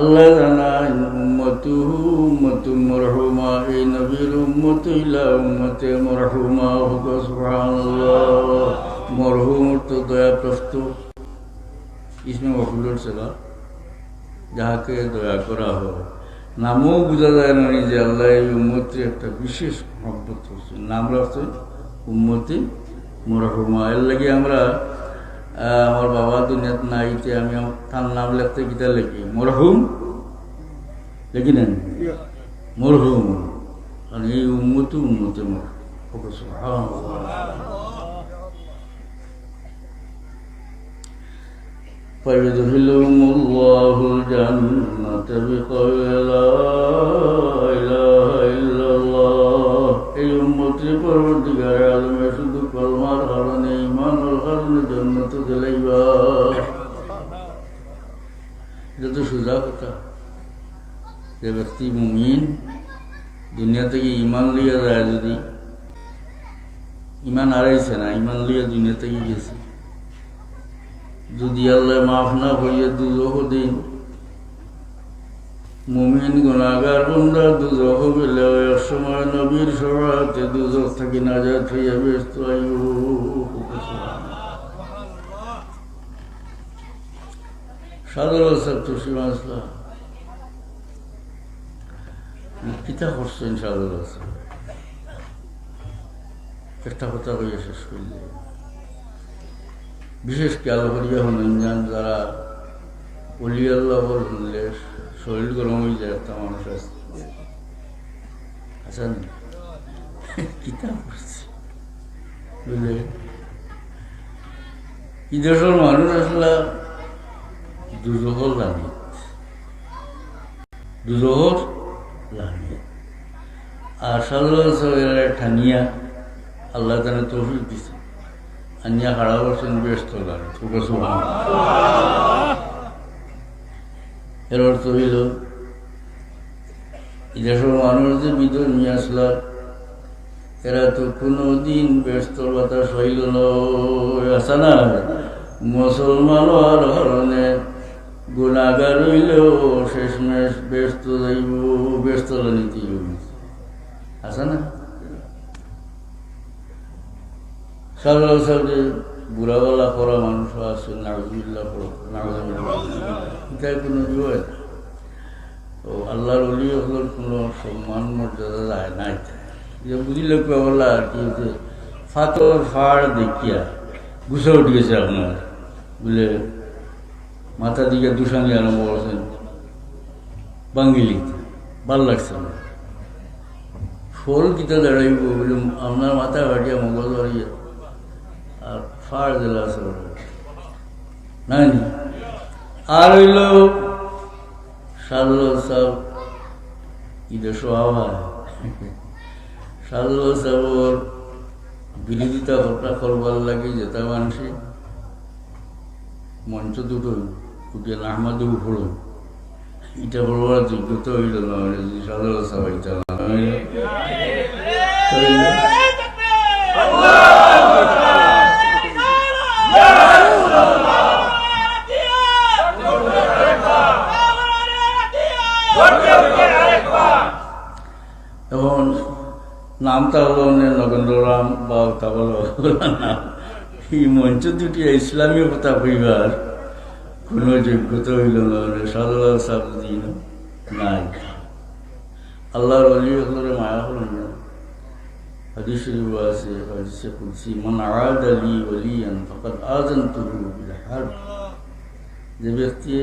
আল্লাহ উম্মতু উম্মতু মরহুমা এই নবীর উম্মত উম্মতে মরহুমা হুক, সুবহানাল্লাহ। মরহুম তো দয়াপ্রস্ত ইসমে মফুলুর সেবা, যাহাকে দয়া করা হয়। নামও বোঝা যায় না যে আল্লাহ এই উম্মতির একটা বিশেষ মহব্বত করছেন। নাম রাখছেন উম্মতি মরহুমা। এর লাগে আমরা আমার বাবা দুনিয়াত নাইতে আমি আমার- তার নাম লিখতে গীতা লিখি মরহুম লিখি নেন মরহুম কারণ এই উন্মতি উন্মতি মর فيدخلهم الله الجنة بقول لا إله إلا الله এই উম্মতি পরবর্তীকার আলমে কারণে জন্নত দিলাইবা এটা সোজা কথা। যে ব্যক্তি মুমিন, দুনিয়া থেকে ইমান লিয়া যায় যদি। ইমান হারাইছে না, ইমান লিয়া দুনিয়া থেকে গেছে। যদি আল্লাহ মাফ না হইয়া দুজহ দিন। মুমিন গুণাগার বন্ধা দুজহ পেলে এক সময় নবীর সভাতে দুজহ থাকি নাজাত হইয়া ব্যস্ত আয়ু সাহেব তুসিম আসলাম কিতা করছেন সাহেব একটা কথা হইয়া শেষ করলে বিশেষ খেয়াল করিয়া হলেন যান, যারা অলি আল্লাহর শুনলে শরীর গরম হয়ে যায়, একটা মানুষ আছে। আচ্ছা কিতাব করছে? বুঝলে কি দেশের মানুষ আসলে? দুজহর লাগে দুজহর লাগে আর সাধারণ ঠানিয়া আল্লাহ তারা তৌফিক দিছে। আনিয়া খাড়া করছেন ব্যস্ত লাগে এর অর্থ হইল এদেশের মানুষ যে বিদর নিয়ে আসলা, এরা তো কোনো দিন ব্যস্ত বাতাস হইল না। মুসলমান কারণে গুণাগার হইলেও শেষমেশ ব্যস্ত যাইব ব্যস্ত নীতি আসা না? সারা সাথে বুড়াওয়ালা করা মানুষ আছে নাগজুল্লাহ এটাই কোনো ইয়ে তো আল্লাহর অলি হলোর কোনো সম্মান, মর্যাদা যায় নাই যে বুঝিলে বলা আর কি যে ফাতর ফাড় দেখিয়া গুছা উঠে গেছে আপনার। বুঝলে মাথা দিকে দুসাঙ্গি আরম্ভ করছেন। বাঙ্গিলিতে। ভালো লাগছে না। ফল কিতা দাঁড়াইব বলে আপনার মাথা ভাটিয়া মগজ বাড়িয়া আর ফাড় দিল নাই আর হইল সাদুল সাহ ঈদের সভা সাদুল সাহর বিরোধিতা হত্যা করবার লাগে যেটা মানুষে মঞ্চ দুটো উঠিয়ে আহমাদে উপড়ো এটা বলবার যোগ্যতা হইল না যদি না হইলে এবং নামটা হলো নগেন্দ্ররাম বা তাবল নাম এই মঞ্চ দুটি ইসলামীয় কথা কইবার কোনো যোগ্যতা হইল না সাদা সাবদিন নাই। আল্লাহর অলি হলরে মায়া হলেন না। আছে, হাদিসে কুদসি, মান আদ আলী ওলিয়ান ফাকাদ আযানতুহু বিল হারব যে ব্যক্তি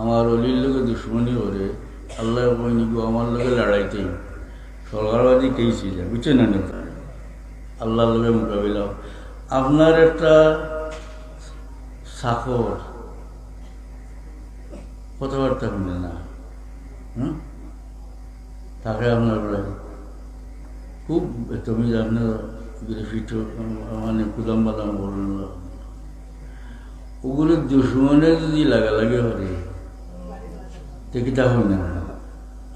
আমার অলির লোকে দুশ্মনী করে আল্লাহ বইনি গো আমার লোকে লড়াইতে, সরকারবাদী কেই ছিল? বুঝছে না? আল্লাহ লোকে মোকাবিলা। আপনার একটা সাকর কথাবার্তা শুনে না, হুম? তাকে আপনার বলে, খুব তুমি আপনার মানে কুদাম বাদাম বলল ওগুলো দুশ্মনে যদি লাগালাগি হরে দেখিতা হয় না?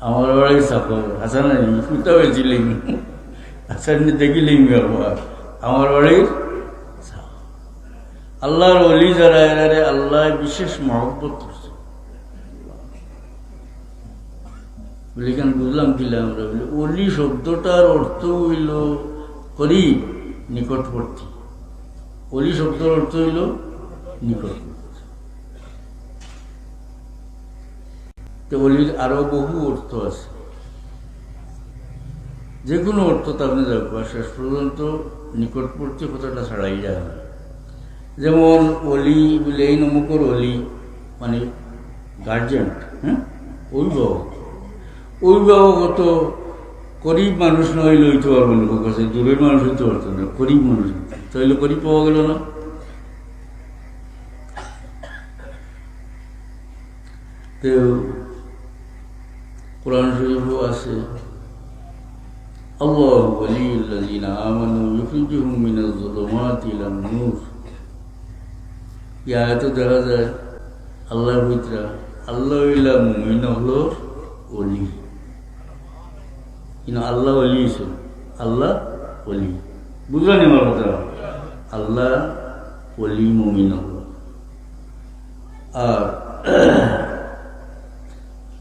আমার বাড়ি সাকর হাসান ফুটা হয়েছিলেন হাসান দেখিলেন আমার বাড়ির আল্লাহর অলি যারা এরারে আল্লাহ বিশেষ মহব্বত করছে। বুঝলাম কিলা আমরা বলি অলি শব্দটার অর্থ হইল করিব, নিকটবর্তী। অলি শব্দের অর্থ হইল নিকটবর্তী। তো অলির আরও বহু অর্থ আছে। যে কোনো অর্থ তো আপনি শেষ পর্যন্ত নিকটবর্তী কথাটা ছাড়াই যায় না। যেমন অলি বলে এই নমুকর অলি মানে গার্জেন হ্যাঁ? অভিভাবক। অত গরিব মানুষ নয় লইতে পারব না কাছে দূরের মানুষ হইতে পারতো না, গরিব মানুষ। তাইলে গরিব পাওয়া গেল না। কোরআন শরীফ আছে। আল্লাহ বলি আমানু ইউখরিজুহুম মিনাজ যুলুমাতি নূর। ইয়াতে দেখা যায় আল্লাহর ভিতরা আল্লাহ মুমিন হলো অলি কিন্তু আল্লাহ অলি হিসেব আল্লাহ অলি বুঝলাম আমার কথা আল্লাহ অলি মুমিন হলো আর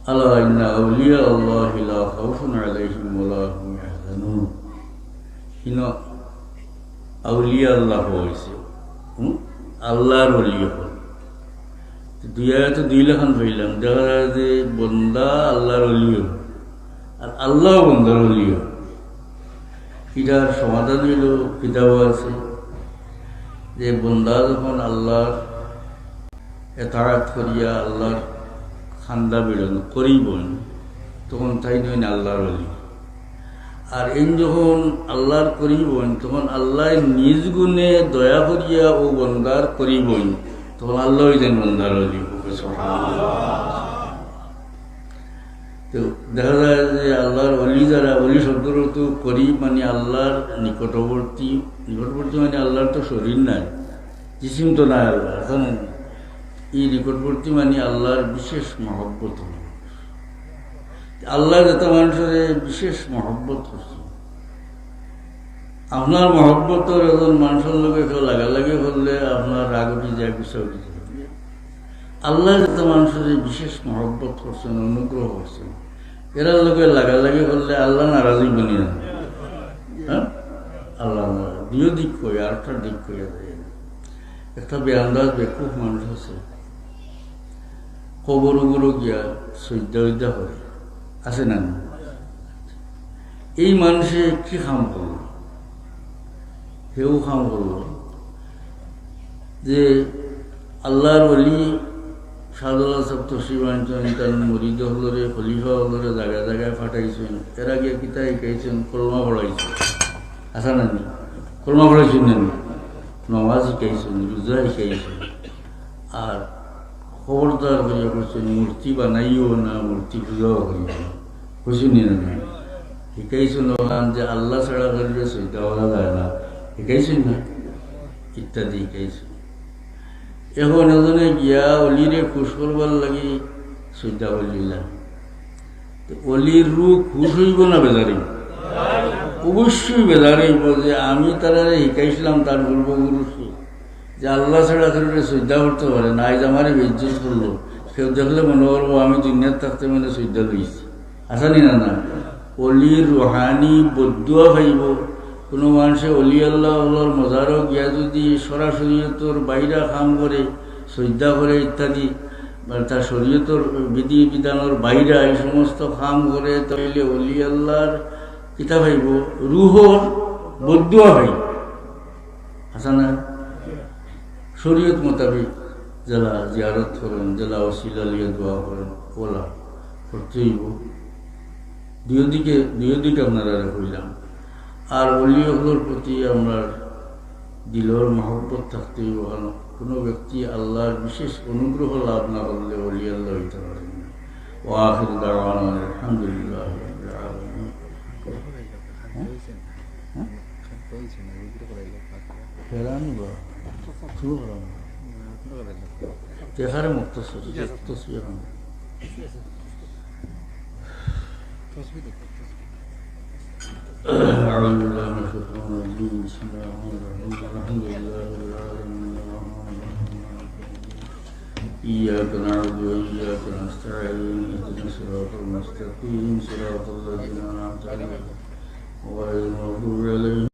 আল্লাহ ইন্না আউলিয়া আল্লাহ লা খাউফুন আলাইহিম ওয়া হুম ইয়াহজানুন কিন্তু আউলিয়া আল্লাহ হয়েছে হুম আল্লাহর অলি হল। দুই আয়াতে দুই লেখান পাইলাম দেখা যায় যে বন্দা আল্লাহর আর আল্লাহ বন্দার অলি এটার সমাধান হইল কিতাব আছে। যে বন্দা যখন আল্লাহর এতারাত করিয়া আল্লাহর খান্দা বেরোন করিবন, তখন তাই নয় আল্লাহর অলি আর এই যখন আল্লাহর করিবন তখন আল্লাহ নিজ গুণে দয়া করিয়া ও বন্দার করিবন তখন আল্লাহ যেন বন্দার তো দেখা যায় যে আল্লাহর অলি যারা অলি শব্দের তো করি মানে আল্লাহর নিকটবর্তী নিকটবর্তী মানে আল্লাহর তো শরীর নাই, জিসিম তো নাই আল্লাহ এই নিকটবর্তী মানে আল্লাহর বিশেষ মহব্বত। আল্লাহ যত মানুষের বিশেষ মহব্বত করছে আপনার মহব্বত এজন মানুষের লোকে কেউ লাগালাগি করলে আপনার রাগ উঠি যায় গুছা উঠি যায়। আল্লাহ যত মানুষের বিশেষ মহব্বত করছেন, অনুগ্রহ করছেন। এরা লোকে লাগালাগি করলে আল্লাহ নারাজি না হ্যাঁ? আল্লাহ দুই দিক কই আর একটা দিক কইয়া যায় একটা বেআন্দাজ, বেকুফ মানুষ আছে। কবর উবরও গিয়া সৈদ্যা উদ্যা করে। আছে না? এই মানুষে কি খাম করল সেও খাম করল যে আল্লাহর অলি সপ্তর্ষি বাঞ্চন তার মরিদ হলরে খলিফা হলরে জায়গায় জায়গায় ফাটাইছেন। এর আগে কিতা শিকাইছেন কলমা পড়াইছেন। আসা না কলমা পড়াইছেন না নমাজ শিকাইছেন রোজা শিকাইছেন আর খবরদার করিয়া করছেন মূর্তি বানাইও না, মূর্তি পূজাও করিও না। বুঝুনি না শিকাইছেন ওখান যে আল্লাহ ছাড়া করিলে সৈতা বলা যায় না। শিকাইছেন না, ইত্যাদি শিকাইছেন এখন এজনে গিয়া অলিরে খুশ করবার লাগি সৈতা বলিলাম অলির রু খুশ হইব না বেজারি? অবশ্যই বেজারিব যে আমি তারা শিকাইছিলাম তার পূর্বপুরুষ যে আল্লাহ ছাড়া করে শ্রদ্ধা করতে পারে না। আজ আমার বেজ্জত করল। কেউ দেখলে মনে করব আমি দুনিয়ার থাকতে মানে শ্রদ্ধা লইছি আসানি না না অলির রোহানি বদুয়া ভাইব। কোনো মানুষে অলি আল্লাহ আল্লাহর মজারও গিয়া যদি সরাসরি তোর বাইরা কাম করে, শ্রদ্ধা করে ইত্যাদি তার শরীয়তর বিধি বিধানের বাইরা এই সমস্ত কাম করে, তাইলে অলি আল্লাহর কিতা ভাইব? রুহর বদুয়া ভাই আসা না। শরীয়ত মোতাবেক যারা জিয়ারত করেন, যারা অশিলা লিয়ে দোয়া করেন, ওলা করতেইব দুই দিকে দুই দিকে আপনারা হইলাম। আর অলিয়গুলোর প্রতি আমরা দিলর মহব্বত থাকতেই ভালো কোনো ব্যক্তি আল্লাহর বিশেষ অনুগ্রহ লাভ না করলে অলি আল্লাহ হইতে পারেন ও আখির আলহামদুলিল্লাহ। diciendo, yo quiero correr los patios. Gerardo, bro. Tú, bro. No, no correr los patios. Te dejaremos todos esos, todos esos. Todos esos, todos esos. أعوذ بالله من الشيطان الرجيم بسم الله الرحمن الرحيم الحمد لله رب العالمين الرحمن الرحيم إياك نعبد وإياك نستعين اهدنا الصراط المستقيم صراط الذين أنعمت عليهم غير المغضوب عليهم